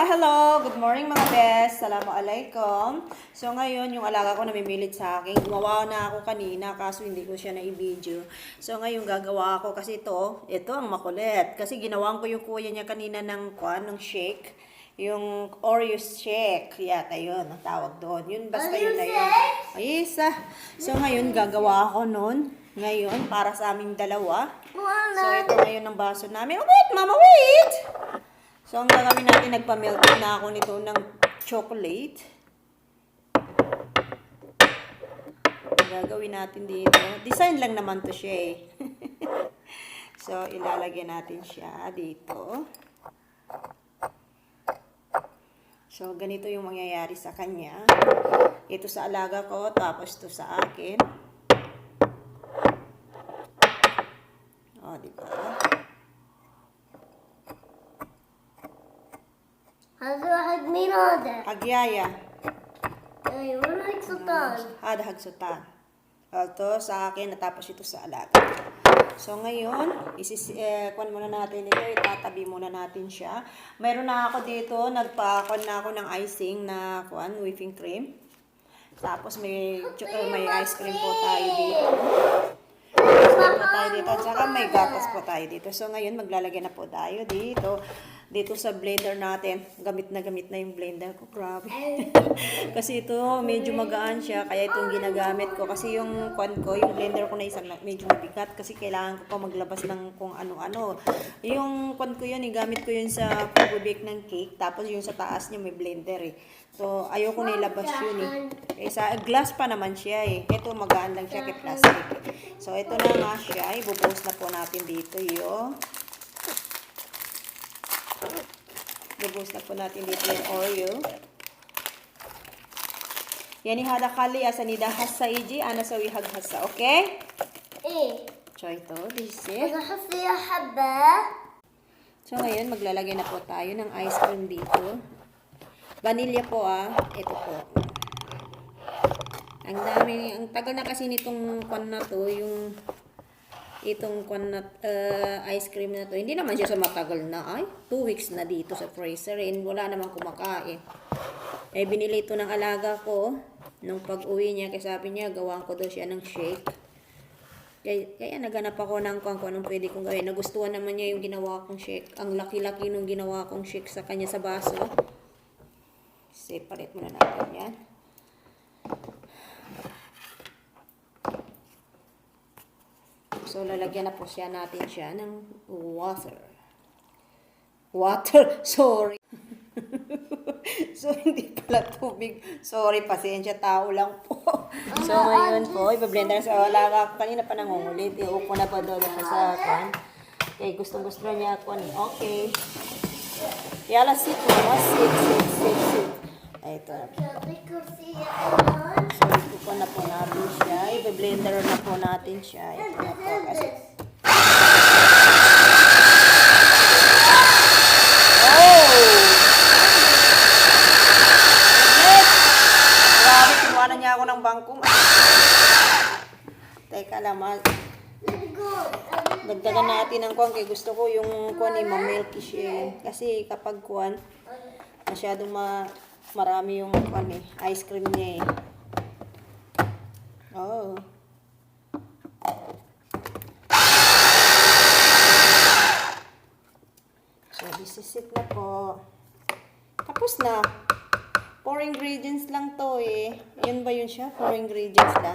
Ah, hello! Good morning mga best! Assalamualaikum! So ngayon, yung alaga ko namimilit sa akin. Gumawa na ako kanina kaso hindi ko siya na-video. So ngayon gagawa ako kasi ito, ito ang makulit. Kasi ginawan ko yung kuya niya kanina ng kwan, ng shake. Yung Oreo shake. Yata yun, ang tawag doon. Yun, basta yun na yun. Ay, isa. So ngayon, gagawa ako nun. Ngayon, para sa aming dalawa. So, ito ngayon ang baso namin. Oh, wait, mama, wait! So, ang gagawin natin, nagpa-melt na ako nito ng chocolate. Gagawin natin dito. Design lang naman to siya eh. so, ilalagay natin siya dito. So, ganito yung mangyayari sa kanya. Ito sa alaga ko, tapos to sa akin. ಇರೋದು ಅಗ್ಯಾಯ ಇವನು hagsutan. Ah, hagsutan. Ito sa akin, natapos ito sa alaga. So, ngayon, isis, eh, muna natin ito, itatabi muna natin siya. Meron na ako dito, nagpa-kuan na ako ng icing na kuan, whipping cream. Tapos may, uh, may ice cream po tayo dito. So, po tayo dito. Tsaka may gatas po tayo dito. So, ngayon, maglalagay na po tayo dito. Dito sa blender natin. Gamit na gamit na yung blender ko. Grabe. kasi ito, medyo magaan siya. Kaya itong ginagamit ko. Kasi yung kwan ko, yung blender ko na isang medyo mabigat. Kasi kailangan ko pa maglabas ng kung ano-ano. Yung kwan ko yun, gamit ko yun sa pag-bake ng cake. Tapos yung sa taas niya may blender eh. So, ayoko na ilabas yun eh. Eh, sa glass pa naman siya eh. Ito, magaan lang siya kay plastic. So, ito na nga siya. Ibubuhos na po natin dito yung Lubos na po natin dito yung Oreo. Yani hada kali asanida hassa iji ana sawi hag hassa, okay? Eh. Choy to, this is. Hassa ya habba. So ngayon maglalagay na po tayo ng ice cream dito. Vanilla po ah, ito po. Ang dami, ang tagal na kasi nitong pan na to, yung itong kwan na, uh, ice cream na to. Hindi naman siya sa matagal na, ay. Two weeks na dito sa freezer, and wala namang kumakain. Eh, binili ito ng alaga ko, nung pag-uwi niya, kasi sabi niya, gawan ko daw siya ng shake. Kaya, kaya naganap ako ng kung anong pwede kong gawin. Nagustuhan naman niya yung ginawa kong shake. Ang laki-laki nung ginawa kong shake sa kanya sa baso. Separate muna natin yan. So, lalagyan na po siya natin siya ng water. Water, sorry. so, hindi pala tubig. Sorry, pasensya, tao lang po. so, ngayon po, ibablender sa wala ka. Kanina pa nangungulit. Iupo na pa doon siya sa kan. Okay, gustong gusto na niya ako. Okay. Yala, sit mo. Sit, sit, sit, sit. Ito. So, ikukuha na po natin siya. I-blender na po natin siya. Ito na po. Kasi... Oh! Grabe, kinuha na ako ng bangko. Teka lang, mahal. Dagdagan natin ang kuwan kay gusto ko yung kuwan ni eh, Mamilky siya. Kasi kapag kuwan, masyadong ma Marami yung ano, eh, ice cream niya eh. Oh. So, this is it na po. Tapos na. Four ingredients lang to eh. Yun ba yun siya? Four ingredients lang.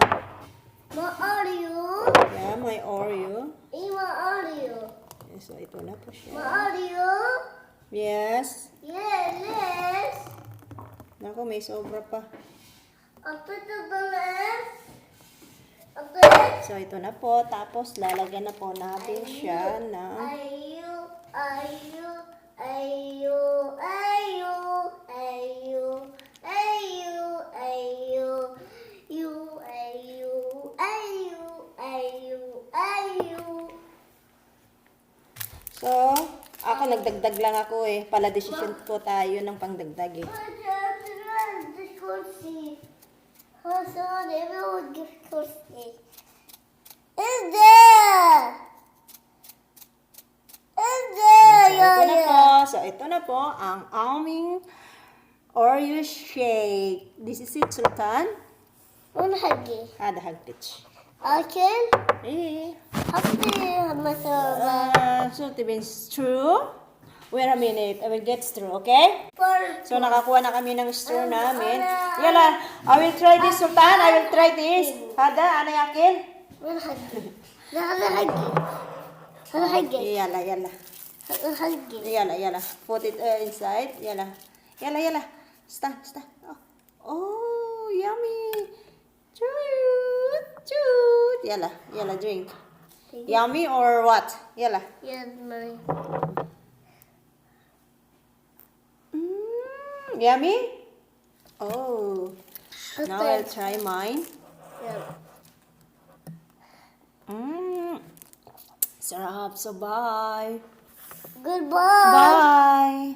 May Oreo. Yeah, may Oreo. Eh, may Oreo. Yeah, so, ito na po siya. May Oreo. Yes. Naku, may sobra pa. So, ito na po. Tapos, lalagyan na po natin siya ng... Ayo, ayo, ayo, ayo, ayo, ayo, ayo, ayo, ayo, ayo, ayo, ayo. So, ako nagdagdag lang ako eh. Pala decision po tayo ng pangdagdag eh. Horseman evi would give horse Is there? Is there, so, Yaya? Ito na po. So, ito na po ang aming Oreo shake. This is it, Sultan. Unhagi. Ah, the hug pitch. Okay. Eh. Hey. Happy, Mr. Uh, ah, so, it means true. Wait a minute, I will get straw, okay? So, nakakuha na kami ng straw namin. Yala, I will try this, Sultan. I will try this. Hada, ano yakin? Yala, yala. Yala, yala. Put it uh, inside. Yala. Yala, yala. Sta, sta. Oh, oh yummy. Chut, chut. Yala, yala, drink. Yummy or what? Yala. Yummy. Yummy? Oh. Now I'll try mine. Mm. Sarap. So, bye. Goodbye. Bye.